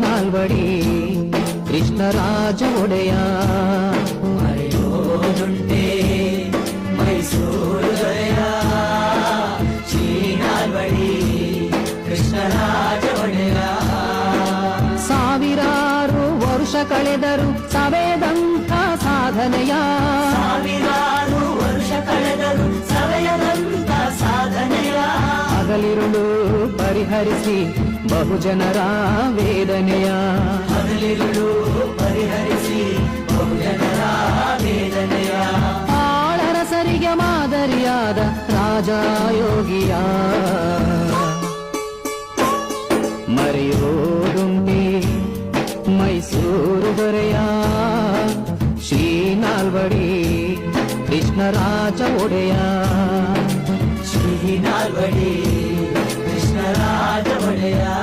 ನಾಲ್ವಡಿ ಕೃಷ್ಣರಾಜ ಒಡೆಯ ಮರೆಯೋದುಂಟೆ ಮೈಸೂರು ದೊರೆಯ ಶ್ರೀನಾಲ್ವಡಿ ಕೃಷ್ಣರಾಜ ಒಡೆಯ ಸಾವಿರಾರು ವರುಷ ಕಳೆದರು ಸವೆದಂಥ ಸಾಧನೆಯ ಸಾವಿರಾರು ವರ್ಷ ಕಳೆದರು ಸವೆಯದಂತ ಸಾಧನೆಯ ಹಗಲಿರುಳು ಪರಿಹರಿಸಿ ಬಹುಜನರ ವೇದನೆಯ ಹಗಲಿರುಳು ಪರಿಹರಿಸಿ ಬಹುಜನರ ವೇದನೆಯ. ಆಳರಸರಿಗೆ ಮಾದರಿಯಾದ ರಾಜಯೋಗಿಯ ಮರೆಯೋದುಂಡಿ ಮೈಸೂರು ದೊರೆಯ ಶ್ರೀನಾಲ್ವಡಿ ಕೃಷ್ಣರಾಜ ಒಡೆಯ. ಶ್ರೀನಾಲ್ವಡಿ Yeah. out.